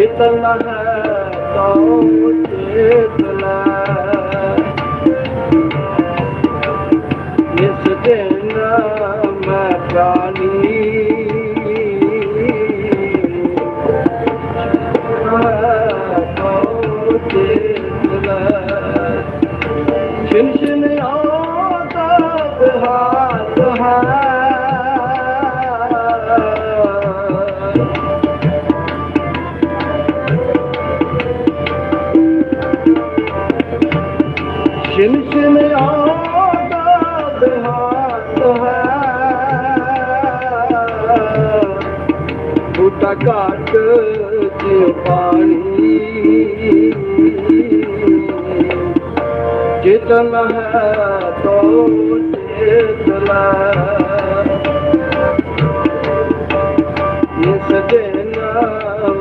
ਚੇਤਨ ਹੈ ਤੋ ਚੇਤਨਾ। ਇਸ ਦਿਨ ਮੈਂ ਪ੍ਰਾਣੀ ਤੋ ਚੇਤਨਾ। ਛਿਨ ਛਿਨ ਆਤਾ ਛਿਨ ਛਿਨ ਆਤਾ ਹਾਥ ਹੈ। ਬੂਟਾ ਘਾਟ ਜਿਉ ਪਾਣੀ। ਚੇਤਨ ਹੈ ਤੋ ਚੇਤਲਾ ਇਸ ਦਿਨ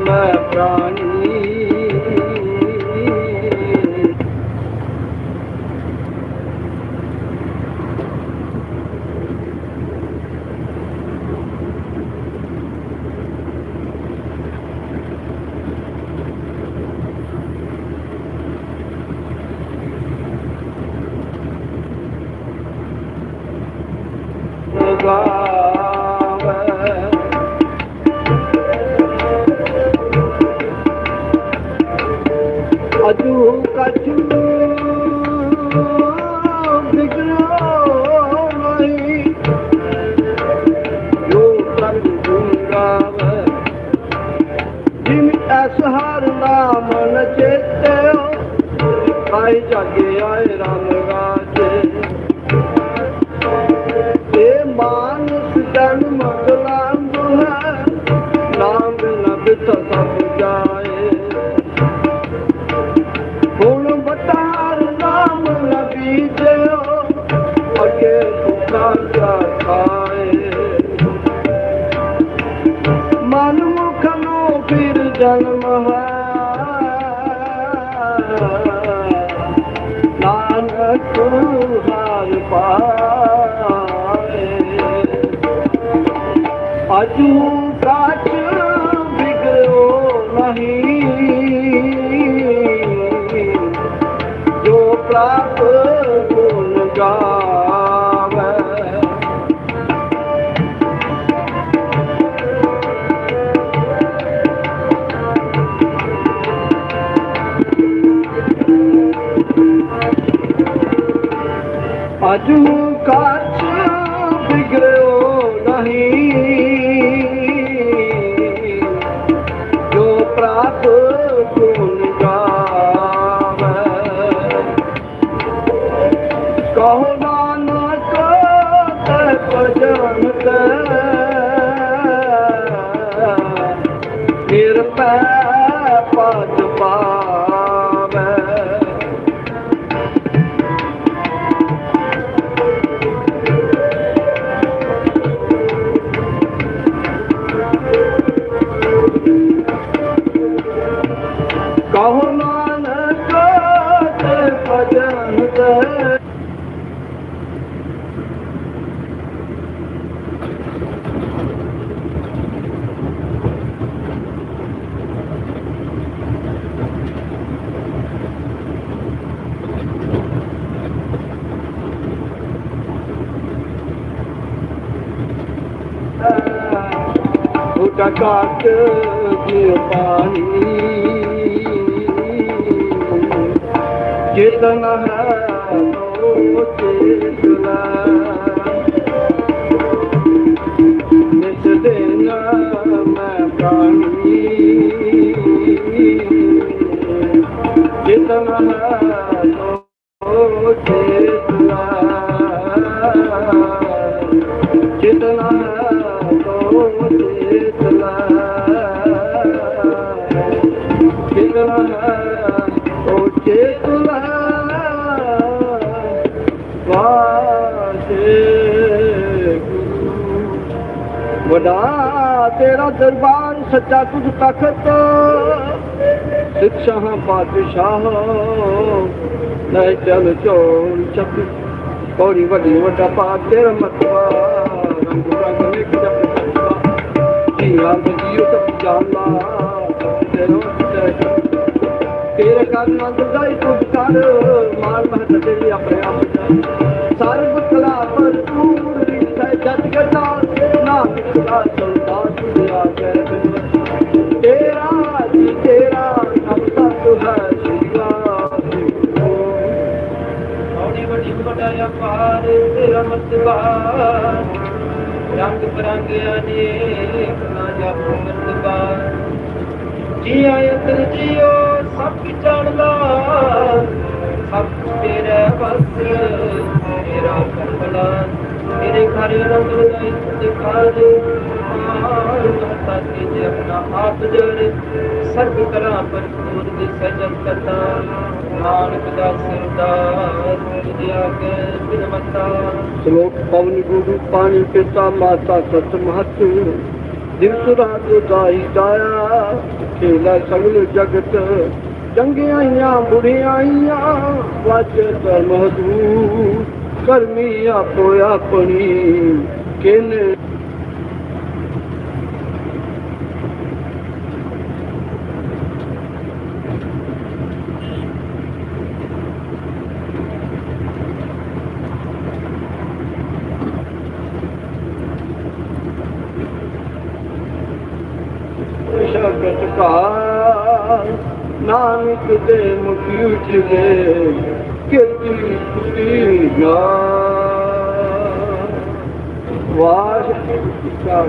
ਮੈਂ ਪ੍ਰਾਣੀ ਜਾਗੇ ਆਏ ਰਾਮ ਗਾਜੇ ਤੇ ਮਾਨਸ ਤਨ ਮਗਲਾਂਦ ਹੈ ਨਾਮ ਬਿਨ ਬਿਤ ਸਭ ਜਾਏ। ਹੁਣ ਬਟਾਰ ਨਾਮ ਲਬੀ ਜਿਓ, ਅਗੇ ਸੁਖਾਂ ਕਾ ਖਾਏ। ਮਨ ਮੁਖ ਨੂੰ ਫਿਰ ਜਨਮ ਹੈ। ਪਾਏ। ਅਜੂ ਅਜੂ ਉਟਾ ਕਾਟ ਜੀ ਪਾਣੀ ਚੇਤਨ ਹੈ ਤੋ ਚੇਤਨਾ ਨਿਤ ਦਿਨ ਮੈਂ ਪ੍ਰਾਣੀ ਚੇਤਨ وڏا تيرا درٻار سچا ڪجهه چور پاتشاهي چوري وڏي وڏا پا تيرا مٿان ਜੀਆ ਬਜੀਓ ਤਪ ਜਾਲਾ, ਤੇਰੋ ਤੇਰੇ ਕਰ ਨੰਦ ਦਾਈ ਤੁਧ ਕਰ, ਮਾਰ ਮਹਤ ਤੇਰੀ ਆਪਣੇ ਆਪ ਸਰਬ ਕਲਾ ਪਰ ਤੂੰ ਮੁਰਦੀ ਸਹਿ ਜਤ ਗਤਾ ਨਾ ਮਿਟਦਾ ਚਲਦਾ ਤੁਝਿਆ ਕੈ ਤੇਰਾ ਜੀ, ਤੇਰਾ ਸਭ ਸਤ ਹੈ ਸ਼ਿਵਾ ਔੜੀ ਵੱਡੀ ਵੱਡਾ ਅਪਾਰ, ਤੇਰਾ ਮਤਬਾ ਰੰਗ ਬਰੰਗ ਅਨੇਕ ਜਪ ਜੀ ਆਇਤ ਜੀਓ ਸਭ ਜਾਣਦਾ ਸਭ ਤੇਰੇ ਬਸ ਤੇਰਾ ਕਰਮਲਾ ਤੇਰੇ ਘਰ ਰੰਗ ਲਗਾਈ ਦਿਖਾਰ ਮਾਰ ਮਹਤਾ ਤੇ ਆਪਣਾ ਆਪ ਜੜ ਸਰਬ ਕਲਾ ਪਰ ਤੂਰ ਸਜਨ ਕਰਤਾ ਨਾਨਕ ਦਾ ਸਰਦਾਰ ਤੁਝਿਆ ਕੇ ਬਿਨਮਤਾ ਸ਼ਲੋਕ ਪਵਨ ਗੁਰੂ ਪਾਣੀ ਪਿਤਾ ਮਾਤਾ ਸਤ ਮਹਤ ਜਿਸ ਰਾਤ ਉਦਾਈ ਦਾਇਆ ਖੇਲਾ ਸਗਲ ਜਗਤ, ਚੰਗੀਆਂ ਆਈਆਂ, ਬੁੜੀਆਂ ਆਈਆਂ, ਵਾਜ ਧਰਮ ਦੂ ਕਰਮੀ ਆਪੋ ਆਪਣੀ, ਕਿਨ ਸ਼ਬਦ ਕਾ ਨਾਨਕ ਦੇ ਮੁਖੀ ਉਜਲੇ ਕਿਰਤੀ ਕੁਤੀ ਗਾ ਵਾਹਿਗੁਰੂ ਜੀ ਕਾ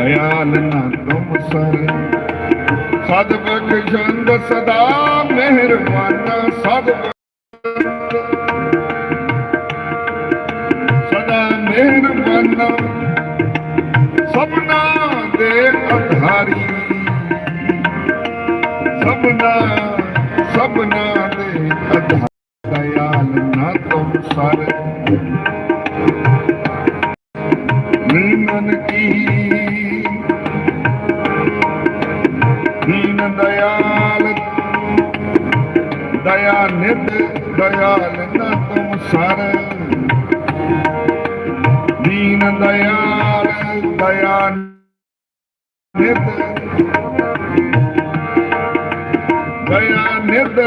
ਦਇਆਲ ਨਾ ਤੁਮ ਸਰ ਸਦ ਬਖਸ਼ੰਦ ਸਦਾ ਮਿਹਰਬਾਨ ਸਦ ਸਦਾ ਮਿਹਰਬਾਨ ਸਭਨਾ ਦੇ ਅਧਾਰੀ ਸਭਨਾ ਸਭਨਾ ਤੁਮ ਸਰ ਨੀਨਨ ਕੀ ਦੀਨ ਦਇਆਲ। ਦਇਆ ਨਿਧ ਦਇਆਲ ਨ ਤੁਮ ਸਰ। ਦੀਨ ਦਇਆਲ, ਦਇਆ ਨਿਧ ਦਇਆ ਨਿਧ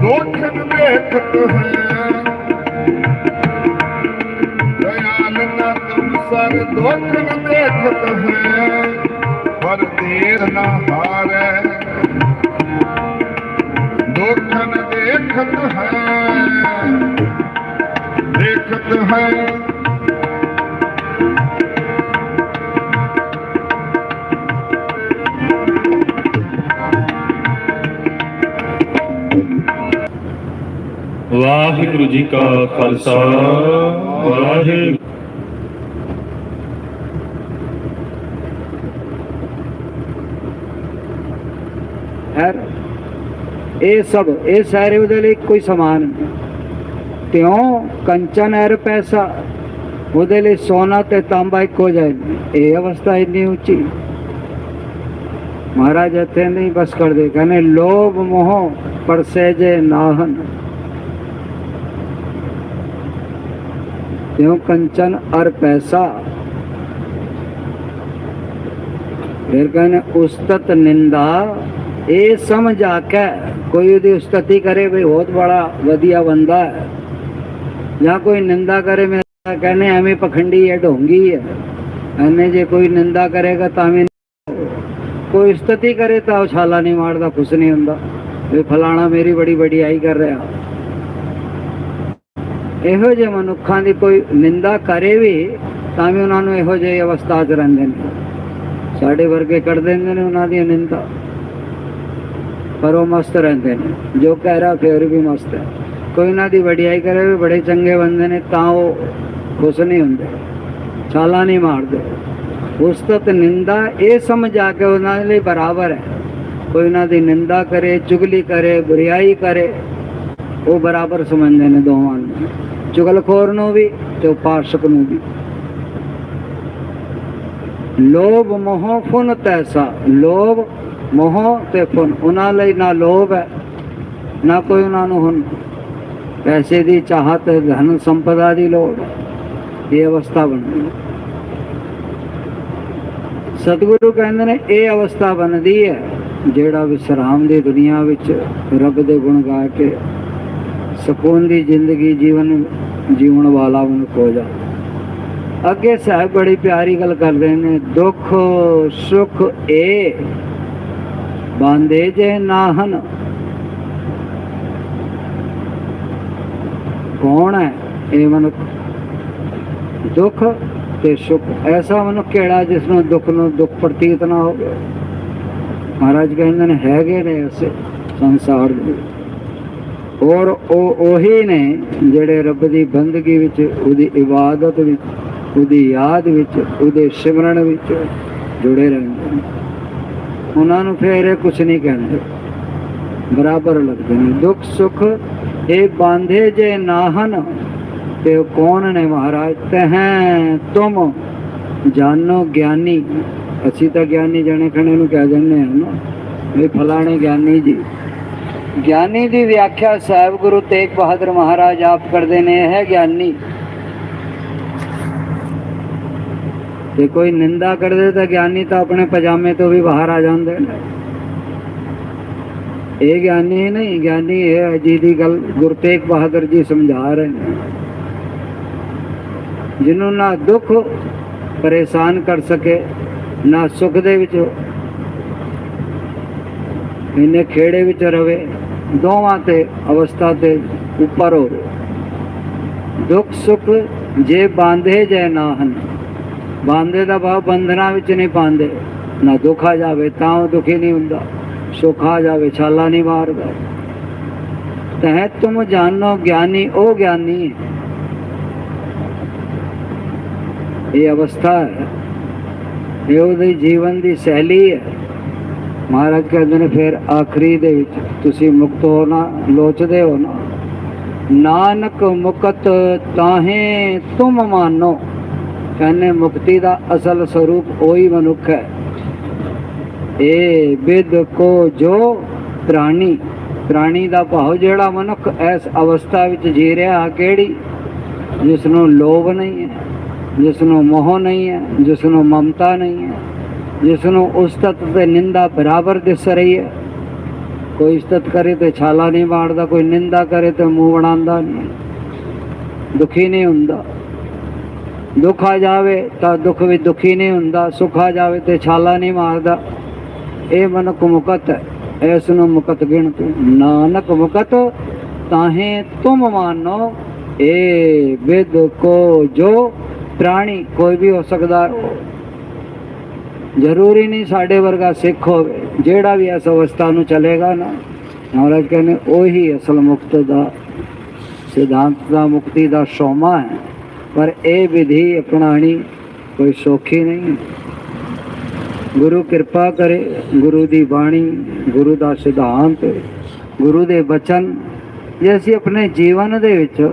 ਦੋਖਨ ਵੇਖਤ ਹੈ ਦਇਆਲ ਨ ਤੁਮ ਸਰ ਦੋਖਨ ਵੇਖਤ ਹੈ ਪਰ ਦੇਰ ਨ ਹਾਰੈ। ਦੋਖਨ ਦੇਖਤ ਹੈ ਦੇਖਤ ਹੈ। ਵਾਹਿਗੁਰੂ ਜੀ ਕਾ ਖਾਲਸਾ ਵਾਹਿਗੁਰੂ ਹੈ ਇਹ ਸਭ, ਇਹ ਸਾਰੇ ਉਹਦੇ ਲਈ ਕੋਈ ਸਮਾਨ ਨਹੀਂ। ਕੰਚਨ ਹੈ ਪੈਸਾ, ਉਹਦੇ ਲਈ ਸੋਨਾ ਤੇ ਤਾਂਬਾ ਇੱਕੋ ਜਾਏ ਇਹ ਅਵਸਥਾ ਇੰਨੀ ਉੱਚੀ। ਮਹਾਰਾਜ ਇੱਥੇ ਨਹੀਂ ਬਸ ਕਰਦੇ, ਕਹਿੰਦੇ, ਲੋਭ ਮੋਹ ਪਰਸੇ ਜੇ ਨਾਹਨ। ਤਿਉ ਕੰਚਨ ਅਰ ਪੈਸਾ। ਫਿਰ ਕਹਿੰਦੇ, ਉਸਤਤ ਨਿੰਦਾ ਇਹ ਸਮਝ ਆ ਕੇ ਕੋਈ ਉਹਦੀ ਉਸਤਤੀ ਕਰੇ ਵੀ ਬਹੁਤ ਬੜਾ ਵਧੀਆ ਬੰਦਾ ਹੈ। ਜਾਂ ਕੋਈ ਨਿੰਦਾ ਕਰੇ ਮੇਰਾ ਕਹਿੰਦੇ ਐਵੇਂ ਪਖੰਡੀ ਹੈ, ਢੋਂਗੀ ਹੈ। ਐਨੇ ਜੇ ਕੋਈ ਨਿੰਦਾ ਕਰੇਗਾ ਤਾਂ ਵੀ ਕੋਈ ਉਸਤਤੀ ਕਰੇ ਤਾਂ ਉਛਾਲਾ ਛਾਲਾ ਨਹੀਂ ਮਾਰਦਾ, ਕੁਛ ਨਹੀਂ ਹੁੰਦਾ। ਵੀ ਫਲਾਣਾ ਮੇਰੀ ਬੜੀ ਵਡਿਆਈ ਕਰ ਰਿਹਾ। ਇਹੋ ਜਿਹੇ ਮਨੁੱਖਾਂ ਦੀ ਕੋਈ ਨਿੰਦਾ ਕਰੇ ਵੀ, ਤਾਂ ਵੀ ਉਹਨਾਂ ਨੂੰ ਇਹੋ ਜਿਹੀ ਅਵਸਥਾ 'ਚ ਰਹਿੰਦੇ ਨੇ। ਸਾਡੇ ਵਰਗੇ ਕਰ ਦਿੰਦੇ ਨੇ ਉਹਨਾਂ ਦੀ ਨਿੰਦਾ। ਪਰ ਉਹ ਮਸਤ ਰਹਿੰਦੇ ਨੇ। ਜੋ ਕਹਿ ਰਿਹਾ ਫਿਰ ਵੀ ਮਸਤ ਹੈ। ਕੋਈ ਉਹਨਾਂ ਦੀ ਵਡਿਆਈ ਕਰੇ, ਵੀ ਬੜੇ ਚੰਗੇ ਬੰਦੇ ਨੇ, ਤਾਂ ਉਹ ਖੁਸ਼ ਨਹੀਂ ਹੁੰਦੇ। ਛਾਲਾ ਨਹੀਂ ਮਾਰਦੇ। ਉਸਤਤ ਨਿੰਦਾ, ਇਹ ਸਮਝ ਆ ਕੇ ਉਹਨਾਂ ਲਈ ਬਰਾਬਰ ਹੈ। ਕੋਈ ਉਹਨਾਂ ਦੀ ਨਿੰਦਾ ਕਰੇ, ਚੁਗਲੀ ਕਰੇ ਬੁਰੀਾਈ ਕਰੇ, ਉਹ ਬਰਾਬਰ ਸਮਝਦੇ ਨੇ ਦੋਵਾਂ ਨੂੰ। ਚੁਗਲਖੋਰ ਨੂੰ ਵੀ ਤੇ ਉਪਾਸਕ ਨੂੰ ਵੀ। ਲੋਭ ਮੋਹ ਫੁਨ ਤੈਸਾ। ਲੋਭ ਮੋਹ ਤੇ ਫੁਨ ਉਹਨਾਂ ਲਈ ਨਾ ਲੋਭ ਹੈ, ਨਾ ਕੋਈ ਉਹਨਾਂ ਨੂੰ ਹੁਣ ਪੈਸੇ ਦੀ ਚਾਹਤ, ਧਨ ਸੰਪਦਾ ਦੀ ਲੋੜ ਇਹ ਅਵਸਥਾ ਬਣਦੀ ਹੈ। ਸਤਿਗੁਰੂ ਕਹਿੰਦੇ ਨੇ, ਇਹ ਅਵਸਥਾ ਬਣਦੀ ਹੈ, ਜਿਹੜਾ ਵਿਸਰਾਮ ਦੀ ਦੁਨੀਆ ਵਿੱਚ ਰੱਬ ਦੇ ਗੁਣ ਗਾ ਕੇ ਸਕੂਨ ਦੀ ਜ਼ਿੰਦਗੀ ਜੀਵਨ ਜੀਵਨ ਵਾਲਾ ਮਨੁੱਖ ਹੋ ਜਾ ਅੱਗੇ ਸਾਹਿਬ ਬੜੀ ਪਿਆਰੀ ਗੱਲ ਕਰਦੇ ਨੇ, ਦੁੱਖ ਸੁੱਖ ਏ ਬਾਂਦੇ ਜੇ ਨਾਹਨ। ਕੌਣ ਹੈ ਇਹ ਮਨੁੱਖ? ਦੁੱਖ ਤੇ ਸੁਖ। ਐਸਾ ਮਨੁੱਖ ਕਿਹੜਾ ਜਿਸ ਨੂੰ ਦੁੱਖ ਨੂੰ ਦੁੱਖ ਪ੍ਰਤੀਤ ਨਾ ਹੋਵੇ? ਮਹਾਰਾਜ ਕਹਿੰਦੇ ਨੇ, ਹੈਗੇ ਨੇ ਐਸੇ ਸੰਸਾਰ ਦੇ। ਔਰ ਉਹ ਉਹੀ ਨੇ ਜਿਹੜੇ ਰੱਬ ਦੀ ਬੰਦਗੀ ਵਿੱਚ, ਉਹਦੀ ਇਬਾਦਤ ਵਿੱਚ, ਉਹਦੀ ਯਾਦ ਵਿੱਚ, ਉਹਦੇ ਸਿਮਰਨ ਵਿੱਚ ਜੁੜੇ ਰਹਿੰਦੇ ਨੇ। ਉਹਨਾਂ ਨੂੰ ਫਿਰ ਇਹ ਕੁਝ ਨਹੀਂ ਕਹਿੰਦੇ। ਬਰਾਬਰ ਲੱਗਦੇ ਨੇ। ਦੁੱਖ ਸੁਖ ਇਹ ਬਾਂਧੇ ਜੇ ਨਾਹਨ ਤੇ ਕੌਣ ਨੇ ਮਹਾਰਾਜ? ਤਹਾਂ ਤੁਮ ਜਾਨੋ ਗਿਆਨੀ। ਅਸੀਂ ਤਾਂ ਗਿਆਨੀ ਜਣੇ ਖਣੇ ਨੂੰ ਕਹਿ ਦਿੰਦੇ ਹਾਂ ਨਾ ਇਹ ਫਲਾਣੇ ਗਿਆਨੀ ਜੀ। ਗਿਆਨੀ ਦੀ ਵਿਆਖਿਆ ਸਾਹਿਬ ਗੁਰੂ ਤੇਗ ਬਹਾਦਰ ਮਹਾਰਾਜ ਆਪ ਕਰਦੇ ਨੇ, ਇਹ ਹੈ ਗਿਆਨੀ। ਤੇ ਕੋਈ ਨਿੰਦਾ ਕਰਦੇ ਤਾਂ ਗਿਆਨੀ ਤਾਂ ਆਪਣੇ ਪਜਾਮੇ ਤੋਂ ਵੀ ਬਾਹਰ ਆ ਜਾਂਦੇ। ਨੇ ਇਹ ਗਿਆਨੀ ਨਹੀਂ, ਗਿਆਨੀ ਇਹ ਹੈ ਜਿਹਦੀ ਗੱਲ ਗੁਰੂ ਤੇਗ ਬਹਾਦਰ ਜੀ ਸਮਝਾ ਰਹੇ ਨੇ। ਜਿਹਨੂੰ ਨਾ ਦੁੱਖ ਪਰੇਸ਼ਾਨ ਕਰ ਸਕੇ, ਨਾ ਸੁੱਖ ਦੇ ਵਿੱਚ ਇਹਨੇ ਖੇੜੇ ਵਿੱਚ ਰਵੇ, ਦੋਵਾਂ ਤੇ ਅਵਸਥਾ ਤੇ ਉੱਪਰ ਹੋਵੇ। ਦੁੱਖ ਸੁਖ ਜੇ ਬਾਂਧੇ ਜੈ ਨਾ ਹਨ ਬਾਂਦੇ ਦਾ ਭਾਵ ਬੰਧਨਾਂ ਵਿੱਚ ਨਹੀਂ ਪਾਉਂਦੇ। ਨਾ ਦੁੱਖ ਆ ਜਾਵੇ, ਤਾਂ ਉਹ ਦੁਖੀ ਨਹੀਂ ਹੁੰਦਾ। ਸੁੱਖ ਆ ਜਾਵੇ, ਛਾਲਾ ਨਹੀਂ ਮਾਰਦਾ। ਤਹਿ ਤੁਮ ਜਾਣੋ, ਗਿਆਨੀ, ਉਹ ਗਿਆਨੀ। ਇਹ ਅਵਸਥਾ ਹੈ। ਇਹ ਉਹਦੀ ਜੀਵਨ ਦੀ ਸ਼ੈਲੀ ਹੈ। ਮਹਾਰਾਜ ਕਹਿੰਦੇ ਨੇ ਫਿਰ ਆਖਰੀ ਦੇ ਵਿੱਚ, ਤੁਸੀਂ ਮੁਕਤ ਹੋਣਾ ਲੋਚਦੇ ਹੋ ਨਾ। ਨਾਨਕ ਮੁਕਤ ਤਾਹੇ ਤੁਮ ਮਾਨੋ। ਕਹਿੰਦੇ ਮੁਕਤੀ ਦਾ ਅਸਲ ਸਰੂਪ ਉਹੀ ਮਨੁੱਖ ਹੈ। ਇਹ ਬਿਦ ਕੋ ਜੋ ਪ੍ਰਾਣੀ ਪ੍ਰਾਣੀ ਦਾ ਭਾਵ ਜਿਹੜਾ ਮਨੁੱਖ ਇਸ ਅਵਸਥਾ ਵਿੱਚ ਜੀ ਰਿਹਾ ਕਿਹੜੀ? ਜਿਸ ਨੂੰ ਲੋਭ ਨਹੀਂ ਹੈ ਜਿਸ ਨੂੰ ਮੋਹ ਨਹੀਂ ਹੈ ਜਿਸ ਨੂੰ ਮਮਤਾ ਨਹੀਂ ਹੈ ਜਿਸ ਨੂੰ ਉਸਤਤ ਤੇ ਨਿੰਦਾ ਬਰਾਬਰ ਦਿਸ ਰਹੀ ਹੈ। ਕੋਈ ਇਸਤਤ ਕਰੇ ਤੇ ਛਾਲਾ ਨਹੀਂ ਮਾਰਦਾ ਕੋਈ ਨਿੰਦਾ ਕਰੇ ਤੇ ਮੂੰਹ ਬਣਾਉਂਦਾ ਨਹੀਂ। ਦੁਖੀ ਨਹੀਂ ਹੁੰਦਾ। ਦੁੱਖ ਆ ਜਾਵੇ ਤਾਂ ਦੁੱਖ ਵੀ ਦੁਖੀ ਨਹੀਂ ਹੁੰਦਾ, ਸੁੱਖ ਆ ਜਾਵੇ ਤੇ ਛਾਲਾ ਨਹੀਂ ਮਾਰਦਾ। ਇਹ ਮਨੁੱਖ ਮੁਕਤ ਹੈ, ਇਸ ਨੂੰ ਮੁਕਤ ਗਿਣਤ। ਨਾਨਕ ਮੁਕਤ, ਤਾਹੇ ਤੁਮ ਮਾਨੋ ਇਹ ਵਿਦ ਕੋ ਜੋ ਪ੍ਰਾਣੀ, ਕੋਈ ਵੀ ਹੋ ਸਕਦਾ। ਜ਼ਰੂਰੀ ਨਹੀਂ ਸਾਡੇ ਵਰਗਾ ਸਿੱਖ ਹੋਵੇ, ਜਿਹੜਾ ਵੀ ਇਸ ਅਵਸਥਾ ਨੂੰ ਚਲੇਗਾ ਨਾ। ਮਹਾਰਾਜ ਕਹਿੰਦੇ, ਉਹੀ ਅਸਲ ਮੁਕਤ ਦਾ, ਸਿਧਾਂਤ ਦਾ, ਮੁਕਤੀ ਦਾ ਸ਼ੋਮਾ ਹੈ। ਪਰ ਇਹ ਵਿਧੀ ਅਪਣਾਣੀ ਕੋਈ ਸੌਖੀ ਨਹੀਂ। ਗੁਰੂ ਕਿਰਪਾ ਕਰੇ, ਗੁਰੂ ਦੀ ਬਾਣੀ, ਗੁਰੂ ਦਾ ਸਿਧਾਂਤ, ਗੁਰੂ ਦੇ ਬਚਨ। ਜੇ ਅਸੀਂ ਆਪਣੇ ਜੀਵਨ ਦੇ ਵਿੱਚ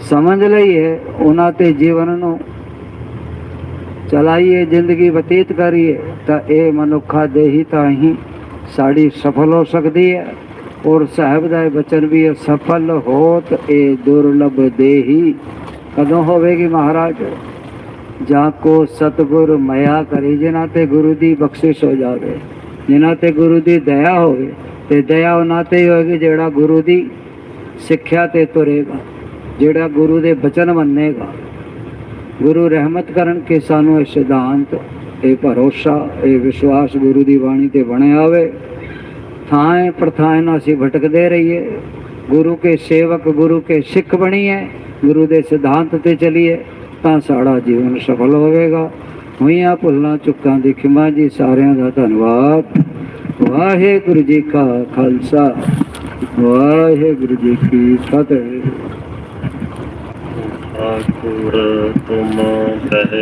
ਸਮਝ ਲਈਏ, ਉਹਨਾਂ ਤੇ ਜੀਵਨ ਨੂੰ ਚਲਾਈਏ, ਜ਼ਿੰਦਗੀ ਬਤੀਤ ਕਰੀਏ, ਤਾਂ ਇਹ ਮਨੁੱਖਾ ਦੇਹੀ ਤਾਂ ਹੀ ਸਾਡੀ ਸਫਲ ਹੋ ਸਕਦੀ ਹੈ। ਔਰ ਸਾਹਿਬ ਦਾ ਇਹ ਬਚਨ ਵੀ ਹੈ ਸਫਲ ਹੋਤ, ਇਹ ਦੁਰਲਭ ਦੇਹੀ ਕਦੋਂ ਹੋਵੇਗੀ ਮਹਾਰਾਜ? ਜਾਂ ਕੋ ਸਤਿਗੁਰ ਮਇਆ ਕਰੇ, ਜਿਨ੍ਹਾਂ ਤੇ ਗੁਰੂ ਦੀ ਬਖਸ਼ਿਸ਼ ਹੋ ਜਾਵੇ, ਜਿਨ੍ਹਾਂ ਤੇ ਗੁਰੂ ਦੀ ਦਇਆ ਹੋਵੇ, ਤੇ ਦਇਆ ਉਹਨਾਂ ਤੇ ਹੀ ਹੋਏਗੀ ਜਿਹੜਾ ਗੁਰੂ ਦੀ ਸਿੱਖਿਆ ਤੇ ਤੁਰੇਗਾ, ਜਿਹੜਾ ਗੁਰੂ ਦੇ ਬਚਨ ਮੰਨੇਗਾ। ਗੁਰੂ ਰਹਿਮਤ ਕਰਨ ਕਿ ਸਾਨੂੰ ਇਹ ਸਿਧਾਂਤ, ਇਹ ਭਰੋਸਾ, ਇਹ ਵਿਸ਼ਵਾਸ ਗੁਰੂ ਦੀ ਬਾਣੀ ਤੇ ਬਣਿਆ ਹੋਵੇ। ਥਾਂ ਪ੍ਰਥਾਂ ਨਾਲ ਅਸੀਂ ਭਟਕਦੇ ਰਹੀਏ। ਗੁਰੂ ਕੇ ਸੇਵਕ, ਗੁਰੂ ਕੇ ਸਿੱਖ ਬਣੀਏ। ਗੁਰੂ ਦੇ ਸਿਧਾਂਤ ਤੇ ਚਲੀਏ, ਤਾਂ ਸਾਡਾ ਜੀਵਨ ਸਫਲ ਹੋਵੇਗਾ। ਹੋਈਆਂ ਭੁੱਲਾਂ, ਚੁੱਕਾਂ ਦੀ ਖਿਮਾ ਜੀ, ਸਾਰਿਆਂ ਦਾ ਧੰਨਵਾਦ। ਵਾਹਿਗੁਰੂ ਜੀ ਕਾ ਖਾਲਸਾ। ਵਾਹਿਗੁਰੂ ਜੀ ਕੀ ਫਤਿਹ। ਠਾਕੁਰ ਤੁਮ ਕਹੇ